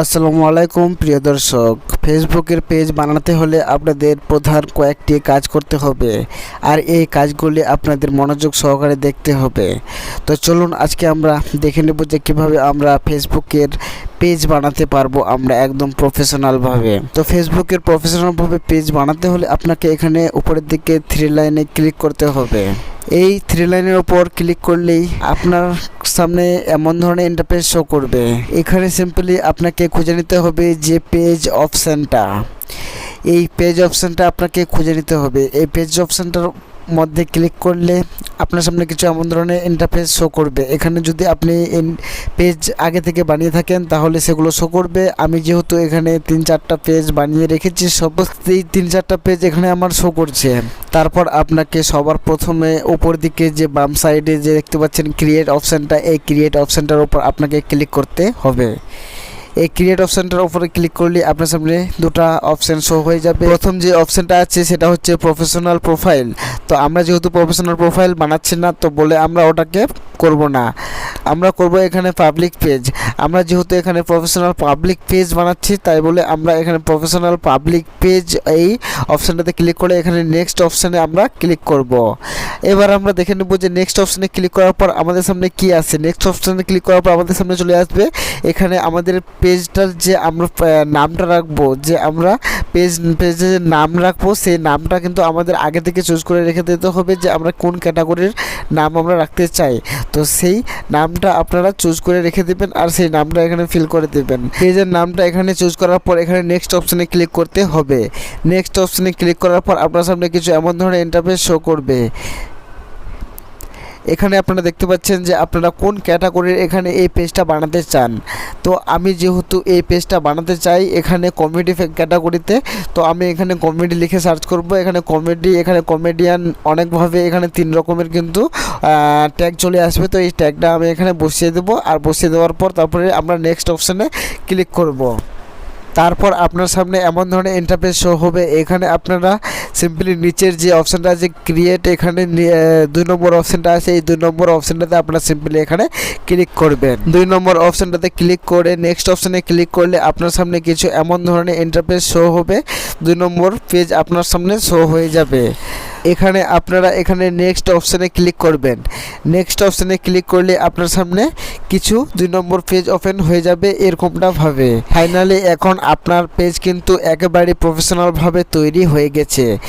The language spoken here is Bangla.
আসসালামু আলাইকুম, প্রিয় দর্শক। ফেসবুকের পেজ বানাতে হলে আপনাদের প্রধান কয়েকটি কাজ করতে হবে, আর এই কাজগুলি আপনাদের মনোযোগ সহকারে দেখতে হবে। তো চলুন, আজকে আমরা দেখে নেব যে কীভাবে আমরা ফেসবুকের পেজ বানাতে পারব আমরা একদম প্রফেশনালভাবে তো ফেসবুকের প্রফেশনালভাবে পেজ বানাতে হলে আপনাকে এখানে উপরের দিকে থ্রি লাইনে ক্লিক করতে হবে। এই থ্রি লাইনের উপর ক্লিক করলেই আপনার সামনে এমন ধরনের ইন্টারফেস শো করবে। এখানে সিম্পলি আপনাকে খুঁজে নিতে হবে যে পেজ অপশানটা এই পেজ অপশানটা আপনাকে খুঁজে নিতে হবে। এই পেজ অপশানটার মধ্যে ক্লিক করলে আপনার সামনে কিছু এমন ধরনের ইন্টারফেস শো করবে। এখানে যদি আপনি পেজ আগে থেকে বানিয়ে থাকেন, তাহলে সেগুলো শো করবে। আমি যেহেতু এখানে তিন চারটা পেজ বানিয়ে রেখেছি সমস্ত এই তিন চারটা পেজ এখানে আমার শো করছে। তারপর আপনাকে সবার প্রথমে উপর দিকে যে বাম সাইডে যে দেখতে পাচ্ছেন ক্রিয়েট অপশানটা এই ক্রিয়েট অপশানটার উপর আপনাকে ক্লিক করতে হবে। এই ক্রিয়েট অপশানটার উপরে ক্লিক করলে আপনার সামনে দুটো অপশান শো হয়ে যাবে। প্রথম যে অপশানটা আছে সেটা হচ্ছে প্রফেশনাল প্রোফাইল তো আমরা যেহেতু প্রফেশনাল প্রোফাইল বানাচ্ছি না, তো বলে আমরা ওটাকে করব না। আমরা করব এখানে পাবলিক পেজ আমরা যেহেতু এখানে প্রফেশনাল পাবলিক পেজ বানাচ্ছি, তাই বলে আমরা এখানে প্রফেশনাল পাবলিক পেজ এই অপশানটাতে ক্লিক করে এখানে নেক্সট অপশানে আমরা ক্লিক করব। এবার আমরা দেখে নেব যে নেক্সট অপশানে ক্লিক করার পর আমাদের সামনে কি আছে। নেক্সট অপশানে ক্লিক করার পর আমাদের সামনে চলে আসবে এখানে আমাদের পেজটার যে আমরা নামটা রাখব, যে আমরা পেজ পেজে নাম রাখব, সেই নামটা কিন্তু আমাদের আগে থেকে চুজ করে রেখে দিতে হবে যে আমরা কোন ক্যাটাগরির নাম আমরা রাখতে চাই। তো সেই নামটা আপনারা চুজ করে রেখে দেবেন আর সেই নামটা এখানে ফিল করে দেবেন। পেজের নামটা এখানে চুজ করার পর এখানে নেক্সট অপশানে ক্লিক করতে হবে। নেক্সট অপশানে ক্লিক করার পর আপনার সামনে কিছু এমন ধরনের ইন্টারফেস শো করবে। এখানে আপনারা দেখতে পাচ্ছেন যে আপনারা কোন ক্যাটাগরির এখানে এই পেজটা বানাতে চান। তো আমি যেহেতু এই পেজটা বানাতে চাই এখানে কমেডি ক্যাটাগরিতে তো আমি এখানে কমেডি লিখে সার্চ করব। এখানে কমেডি এখানে কমেডিয়ান অনেকভাবে এখানে তিন রকমের কিন্তু ট্যাগ চলে আসবে। তো এই ট্যাগটা আমি এখানে বসিয়ে দেবো। আর বসিয়ে দেওয়ার পর তারপরে আমরা নেক্সট অপশানে ক্লিক করব। তারপর আপনার সামনে এমন ধরনের ইন্টারফেস শো হবে। এখানে আপনারা সিম্পলি নিচের যে অপশানটা আছে ক্রিয়েট এখানে দুই নম্বর অপশানটা আছে। এই দুই নম্বর অপশানটাতে আপনারা সিম্পলি এখানে ক্লিক করবেন। দুই নম্বর অপশানটাতে ক্লিক করে নেক্সট অপশানে ক্লিক করলে আপনার সামনে কিছু এমন ধরনের ইন্টারফেস শো হবে। দুই নম্বর পেজ আপনার সামনে শো হয়ে যাবে। এখানে আপনারা এখানে নেক্সট অপশানে ক্লিক করবেন। নেক্সট অপশানে ক্লিক করলে আপনার সামনে কিছু দুই নম্বর পেজ ওপেন হয়ে যাবে, এরকমটা ভাবে। ফাইনালি এখন আপনার পেজ কিন্তু একেবারে প্রফেশনালভাবে তৈরি হয়ে গেছে।